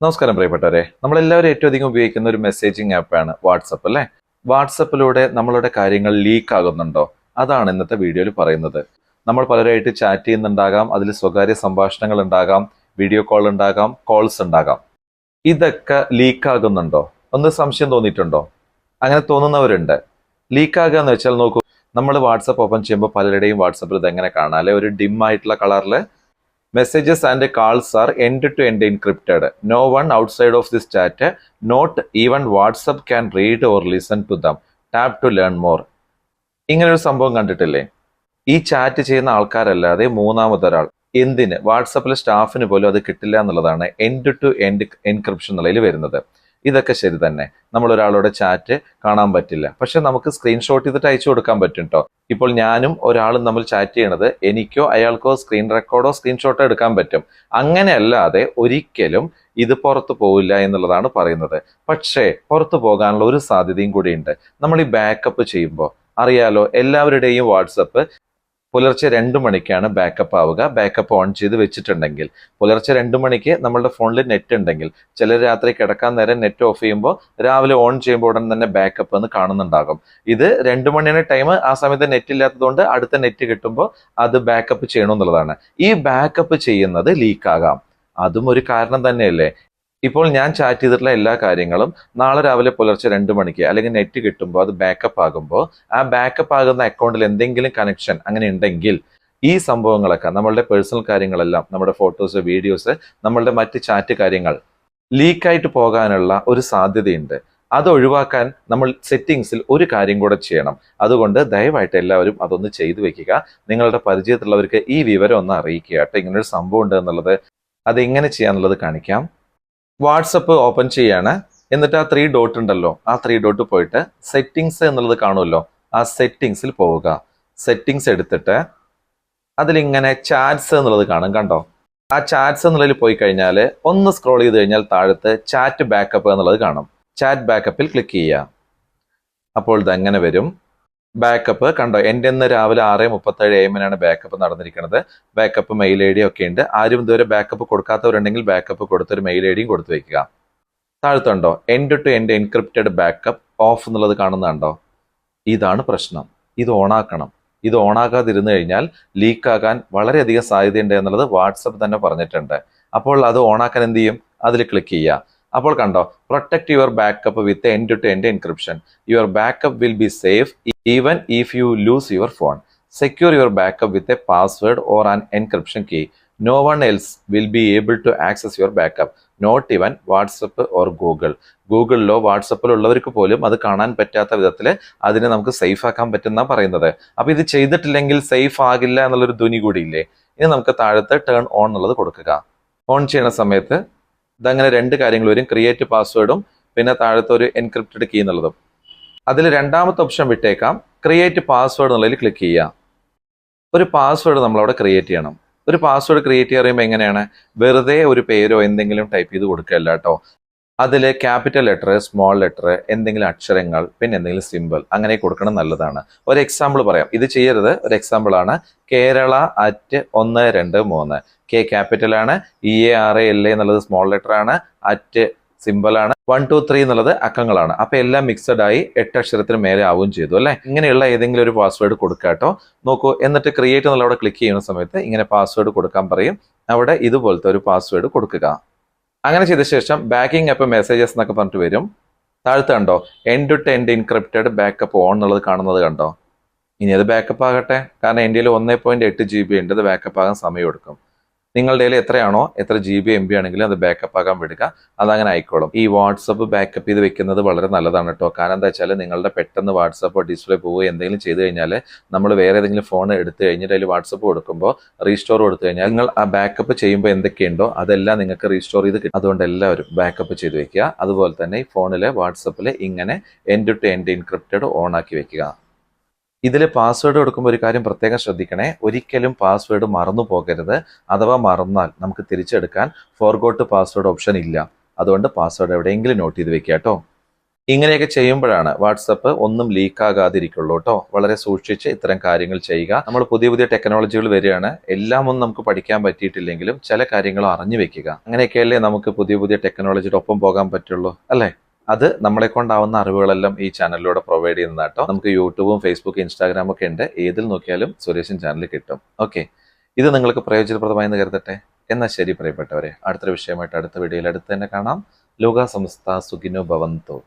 നമസ്കാരം പ്രിയപ്പെട്ടവരെ. നമ്മളെല്ലാവരും ഏറ്റവും അധികം ഉപയോഗിക്കുന്ന ഒരു മെസ്സേജിങ് ആപ്പാണ് വാട്സപ്പ് അല്ലേ? വാട്സപ്പിലൂടെ നമ്മളുടെ കാര്യങ്ങൾ ലീക്ക് ആകുന്നുണ്ടോ? അതാണ് ഇന്നത്തെ വീഡിയോയിൽ പറയുന്നത്. നമ്മൾ പലരായിട്ട് ചാറ്റ് ചെയ്യുന്നുണ്ടാകാം അതിൽ സ്വകാര്യ സംഭാഷണങ്ങൾ ഉണ്ടാകാം വീഡിയോ കോൾ ഉണ്ടാകാം കോൾസ് ഉണ്ടാകാം. ഇതൊക്കെ ലീക്ക് ആകുന്നുണ്ടോ? ഒന്ന് സംശയം തോന്നിയിട്ടുണ്ടോ? അങ്ങനെ തോന്നുന്നവരുണ്ട്. ലീക്ക് ആകുക എന്ന് വെച്ചാൽ നോക്കൂ നമ്മൾ വാട്സപ്പ് ഓപ്പൺ ചെയ്യുമ്പോൾ പലരുടെയും വാട്സപ്പിൽ ഇത് എങ്ങനെ കാണാം? അല്ലെ ഒരു ഡിം ആയിട്ടുള്ള കളറിൽ messages and calls are end to end encrypted no one outside of this chat not even WhatsApp can read or listen to them tap to learn more ഇങ്ങനൊരു സംഭവം കണ്ടിട്ടില്ലേ? ഈ ചാറ്റ് ചെയ്യുന്ന ആൾക്കാരല്ലാതെ മൂന്നാമതൊരാൾ. എന്തിന്? വാട്സപ്പിലെ സ്റ്റാഫിന് പോലും അത് കിട്ടില്ല എന്നുള്ളതാണ് എൻഡ് ടു എൻഡ് എൻക്രിപ്ഷൻ നിലയിൽ വരുന്നത്. ഇതൊക്കെ ശരി തന്നെ. നമ്മൾ ഒരാളോട് ചാറ്റ് കാണാൻ പറ്റില്ല. പക്ഷെ നമുക്ക് സ്ക്രീൻഷോട്ട് ചെയ്തിട്ട് അയച്ചു കൊടുക്കാൻ പറ്റും കേട്ടോ ഇപ്പോൾ ഞാനും ഒരാളും നമ്മൾ ചാറ്റ് ചെയ്യണത് എനിക്കോ അയാൾക്കോ സ്ക്രീൻ റെക്കോർഡോ സ്ക്രീൻഷോട്ടോ എടുക്കാൻ പറ്റും. അങ്ങനെയല്ലാതെ ഒരിക്കലും ഇത് പുറത്തു പോവില്ല എന്നുള്ളതാണ് പറയുന്നത്. പക്ഷേ പുറത്തു പോകാനുള്ള ഒരു സാധ്യതയും കൂടിയുണ്ട് നമ്മൾ ഈ ബാക്കപ്പ് ചെയ്യുമ്പോൾ അറിയാലോ എല്ലാവരുടെയും വാട്സപ്പ് പുലർച്ചെ രണ്ട് മണിക്കാണ് ബാക്കപ്പ് ആവുക. ബാക്കപ്പ് ഓൺ ചെയ്ത് വെച്ചിട്ടുണ്ടെങ്കിൽ പുലർച്ചെ രണ്ട് മണിക്ക് നമ്മളുടെ ഫോണിൽ നെറ്റ് ഉണ്ടെങ്കിൽ ചില രാത്രി കിടക്കാൻ നേരം നെറ്റ് ഓഫ് ചെയ്യുമ്പോൾ രാവിലെ ഓൺ ചെയ്യുമ്പോൾ ഉടൻ തന്നെ ബാക്കപ്പ് എന്ന് കാണുന്നുണ്ടാകും. ഇത് രണ്ട് മണിയാണ് ടൈം ആ സമയത്ത് നെറ്റ് ഇല്ലാത്തതുകൊണ്ട് അടുത്ത നെറ്റ് കിട്ടുമ്പോൾ അത് ബാക്കപ്പ് ചെയ്യണമെന്നുള്ളതാണ് ഈ ബാക്കപ്പ് ചെയ്യുന്നത് ലീക്ക് ആകാം. അതും ഒരു കാരണം തന്നെയല്ലേ? ഇപ്പോൾ ഞാൻ ചാറ്റ് ചെയ്തിട്ടുള്ള എല്ലാ കാര്യങ്ങളും നാളെ രാവിലെ പുലർച്ചെ രണ്ട് മണിക്ക് അല്ലെങ്കിൽ നെറ്റ് കിട്ടുമ്പോൾ അത് ബാക്കപ്പ് ആകുമ്പോൾ ആ ബാക്കപ്പ് ആകുന്ന അക്കൗണ്ടിൽ എന്തെങ്കിലും കണക്ഷൻ അങ്ങനെ ഉണ്ടെങ്കിൽ ഈ സംഭവങ്ങളൊക്കെ നമ്മളുടെ പേഴ്സണൽ കാര്യങ്ങളെല്ലാം നമ്മുടെ ഫോട്ടോസ് വീഡിയോസ് നമ്മളുടെ മറ്റ് ചാറ്റ് കാര്യങ്ങൾ ലീക്കായിട്ട് പോകാനുള്ള ഒരു സാധ്യതയുണ്ട്. അത് ഒഴിവാക്കാൻ നമ്മൾ സെറ്റിങ്സിൽ ഒരു കാര്യം കൂടെ ചെയ്യണം. അതുകൊണ്ട് ദയവായിട്ട് എല്ലാവരും അതൊന്ന് ചെയ്തു വെക്കുക. നിങ്ങളുടെ പരിചയത്തിലുള്ളവർക്ക് ഈ വിവരം ഒന്ന് അറിയിക്കുക കേട്ടോ. ഇങ്ങനൊരു സംഭവം ഉണ്ട് എന്നുള്ളത്. അത് എങ്ങനെ ചെയ്യാന്നുള്ളത് കാണിക്കാം. വാട്സപ്പ് ഓപ്പൺ ചെയ്യാണ്. എന്നിട്ട് ആ ത്രീ ഡോട്ട് ഉണ്ടല്ലോ. ആ ത്രീ ഡോട്ട് പോയിട്ട് സെറ്റിങ്സ് എന്നുള്ളത് കാണുമല്ലോ. ആ സെറ്റിങ്സിൽ പോവുക. സെറ്റിങ്സ് എടുത്തിട്ട് അതിലിങ്ങനെ ചാറ്റ്സ് എന്നുള്ളത് കാണും. കണ്ടോ? ആ ചാറ്റ്സ് എന്നുള്ളതിൽ പോയി കഴിഞ്ഞാൽ ഒന്ന് സ്ക്രോൾ ചെയ്ത് കഴിഞ്ഞാൽ താഴത്ത് ചാറ്റ് ബാക്കപ്പ് എന്നുള്ളത് കാണും. ചാറ്റ് ബാക്കപ്പിൽ ക്ലിക്ക് ചെയ്യുക. അപ്പോൾ ഇത് അങ്ങനെ വരും. ബാക്കപ്പ് കണ്ടോ എന്റെ ഇന്ന് രാവിലെ ആറ് മുപ്പത്തേഴ് എ എമ്മിനാണ് ബാക്കപ്പ് നടന്നിരിക്കുന്നത്. ബാക്കപ്പ് മെയിൽ ഐ ഡി ഒക്കെ ഉണ്ട്. ആരും ഇതുവരെ ബാക്കപ്പ് കൊടുക്കാത്തവരുണ്ടെങ്കിൽ ബാക്കപ്പ് കൊടുത്തൊരു മെയിൽ ഐ ഡിയും കൊടുത്തു വെക്കുക. താഴത്തുണ്ടോ end to end encrypted backup off എന്നുള്ളത് കാണുന്നുണ്ടോ? ഇതാണ് പ്രശ്നം. ഇത് ഓണാക്കണം. ഇത് ഓണാക്കാതിരുന്നു കഴിഞ്ഞാൽ ലീക്ക് ആകാൻ വളരെയധികം സാധ്യതയുണ്ട് എന്നുള്ളത് വാട്സപ്പ് തന്നെ പറഞ്ഞിട്ടുണ്ട്. അപ്പോൾ അത് ഓണാക്കാൻ എന്ത് ചെയ്യും? അതിൽ ക്ലിക്ക് ചെയ്യുക. അപ്പോൾ കണ്ടോ protect your backup with end to end encryption your backup will be safe even if you lose your phone secure your backup with a password or an encryption key no one else will be able to access your backup not even WhatsApp or Google ഗൂഗിളിലോ വാട്സപ്പിലോ ഉള്ളവർക്ക് പോലും അത് കാണാൻ പറ്റാത്ത വിധത്തിൽ അതിനെ നമുക്ക് safe ആക്കാൻ പറ്റുന്ന പറയുന്നത്. അപ്പൊ ഇത് ചെയ്തിട്ടില്ലെങ്കിൽ സേഫ് ആകില്ല എന്നുള്ളൊരു ധ്വനി കൂടിയില്ലേ? ഇനി നമുക്ക് താഴത്ത് ടേൺ ഓൺ എന്നുള്ളത് കൊടുക്കുക. ഓൺ ചെയ്യുന്ന സമയത്ത് ഇതങ്ങനെ രണ്ട് കാര്യങ്ങൾ വരും. ക്രിയേറ്റ് പാസ്വേഡും പിന്നെ താഴത്തെ ഒരു എൻക്രിപ്റ്റഡ് കീ എന്നുള്ളതും. അതിൽ രണ്ടാമത്തെ ഓപ്ഷൻ വിട്ടേക്കാം. ക്രിയേറ്റ് പാസ്വേഡ് എന്നുള്ളതിൽ ക്ലിക്ക് ചെയ്യുക. ഒരു പാസ്വേഡ് നമ്മളവിടെ ക്രിയേറ്റ് ചെയ്യണം. ഒരു പാസ്വേഡ് ക്രിയേറ്റ് ചെയ്യുമ്പോൾ എങ്ങനെയാണ്? വെറുതെ ഒരു പേരോ എന്തെങ്കിലും ടൈപ്പ് ചെയ്ത് കൊടുക്കുകയല്ല കേട്ടോ. അതിൽ ക്യാപിറ്റൽ ലെറ്റർ സ്മോൾ ലെറ്റർ എന്തെങ്കിലും അക്ഷരങ്ങൾ പിന്നെ എന്തെങ്കിലും സിമ്പിൾ അങ്ങനെ കൊടുക്കണം നല്ലതാണ്. ഒരു എക്സാമ്പിൾ പറയാം. ഇത് ചെയ്യരുത്. ഒരു എക്സാമ്പിൾ ആണ്. കേരള അറ്റ് ഒന്ന് രണ്ട് മൂന്ന്. കെ ക്യാപിറ്റൽ ആണ്. E A R A L A എന്നുള്ളത് സ്മോൾ ലെറ്റർ ആണ്. അറ്റ് സിമ്പിൾ ആണ്. വൺ ടു ത്രീ എന്നുള്ളത് അക്കങ്ങളാണ്. അപ്പൊ എല്ലാം മിക്സഡ് ആയി എട്ട് അക്ഷരത്തിന് മേലെ ആവുകയും ചെയ്തു അല്ലെ? ഇങ്ങനെയുള്ള ഏതെങ്കിലും ഒരു പാസ്വേഡ് കൊടുക്കാട്ടോ കേട്ടോ നോക്കൂ എന്നിട്ട് ക്രിയേറ്റ് എന്നുള്ള അവിടെ ക്ലിക്ക് ചെയ്യുന്ന സമയത്ത് ഇങ്ങനെ പാസ്വേഡ് കൊടുക്കാൻ പറയും. അവിടെ ഇതുപോലത്തെ ഒരു പാസ്വേഡ് കൊടുക്കുക. അങ്ങനെ ചെയ്ത ശേഷം ബാക്കിംഗ് ആപ്പ് മെസ്സേജസ് എന്നൊക്കെ പറഞ്ഞിട്ട് വരും. താഴത്ത് കണ്ടോ? End to end encrypted backup on എന്നുള്ളത് കാണുന്നത് കണ്ടോ? ഇനി അത് ബാക്കപ്പ് ആകട്ടെ. കാരണം എന്റെ ഒന്നേ പോയിന്റ് എട്ട് ജി ബി ഉണ്ട്. അത് ബാക്കപ്പ് ആകാൻ സമയം എടുക്കും. നിങ്ങളുടെ കയ്യിൽ എത്രയാണോ എത്ര ജി ബി എം ബി ആണെങ്കിലും അത് ബാക്കപ്പ് ആകാൻ വിടുക. അതങ്ങനെ ആയിക്കോളും. ഈ വാട്സപ്പ് ബാക്കപ്പ് ചെയ്ത് വെക്കുന്നത് വളരെ നല്ലതാണ് കേട്ടോ കാരണം എന്താ വെച്ചാൽ നിങ്ങളുടെ പെട്ടെന്ന് വാട്സപ്പ് ഡിസ്പ്ലേ പോവുക എന്തെങ്കിലും ചെയ്ത് കഴിഞ്ഞാൽ നമ്മൾ വേറെ ഏതെങ്കിലും ഫോൺ എടുത്തു കഴിഞ്ഞിട്ട് അതിൽ വാട്സപ്പ് കൊടുക്കുമ്പോൾ റീസ്റ്റോർ കൊടുത്തു കഴിഞ്ഞാൽ നിങ്ങൾ ആ ബാക്കപ്പ് ചെയ്യുമ്പോൾ എന്തൊക്കെയുണ്ടോ അതെല്ലാം നിങ്ങൾക്ക് റീസ്റ്റോർ ചെയ്ത് കിട്ടും. അതുകൊണ്ട് എല്ലാവരും ബാക്കപ്പ് ചെയ്ത് വെക്കുക. അതുപോലെ തന്നെ ഈ ഫോണിലെ വാട്സപ്പിൽ ഇങ്ങനെ end to end encrypted on ആക്കി വെക്കുക. ഇതിൽ പാസ്വേഡ് കൊടുക്കുമ്പോൾ ഒരു കാര്യം പ്രത്യേകം ശ്രദ്ധിക്കണേ. ഒരിക്കലും പാസ്വേഡ് മറന്നു പോകരുത്. അഥവാ മറന്നാൽ നമുക്ക് തിരിച്ചെടുക്കാൻ ഫോർഗോട്ട് പാസ്വേഡ് ഓപ്ഷൻ ഇല്ല. അതുകൊണ്ട് പാസ്വേഡ് എവിടെയെങ്കിലും നോട്ട് ചെയ്ത് വെക്കുക കേട്ടോ. ഇങ്ങനെയൊക്കെ ചെയ്യുമ്പോഴാണ് വാട്സപ്പ് ഒന്നും ലീക്ക് ആകാതിരിക്കുള്ളൂ കേട്ടോ. വളരെ സൂക്ഷിച്ച് ഇത്തരം കാര്യങ്ങൾ ചെയ്യുക. നമ്മൾ പുതിയ പുതിയ ടെക്നോളജികൾ വരികയാണ്. എല്ലാം ഒന്നും നമുക്ക് പഠിക്കാൻ പറ്റിയിട്ടില്ലെങ്കിലും ചില കാര്യങ്ങൾ അറിഞ്ഞു വെക്കുക. അങ്ങനെയൊക്കെയല്ലേ നമുക്ക് പുതിയ പുതിയ ടെക്നോളജിയുടെ ഒപ്പം പോകാൻ പറ്റുള്ളൂ അല്ലേ? അത് നമ്മളെ കൊണ്ടാവുന്ന അറിവുകളെല്ലാം ഈ ചാനലിലൂടെ പ്രൊവൈഡ് ചെയ്യുന്നതാട്ടോ നമുക്ക് യൂട്യൂബും ഫേസ്ബുക്കും ഇൻസ്റ്റാഗ്രാം ഒക്കെ ഉണ്ട്. ഏതിൽ നോക്കിയാലും സുരേഷൻ ചാനൽ കിട്ടും. ഓക്കെ ഇത് നിങ്ങൾക്ക് പ്രയോജനപ്രദമായെന്ന് കരുതട്ടെ. എന്നാൽ ശരി പ്രിയപ്പെട്ടവരെ അടുത്തൊരു വിഷയമായിട്ട് അടുത്ത വീഡിയോയിൽ അടുത്ത് തന്നെ കാണാം. ലോക സംസ്ഥ സുഖിനോ ഭവന്തോ.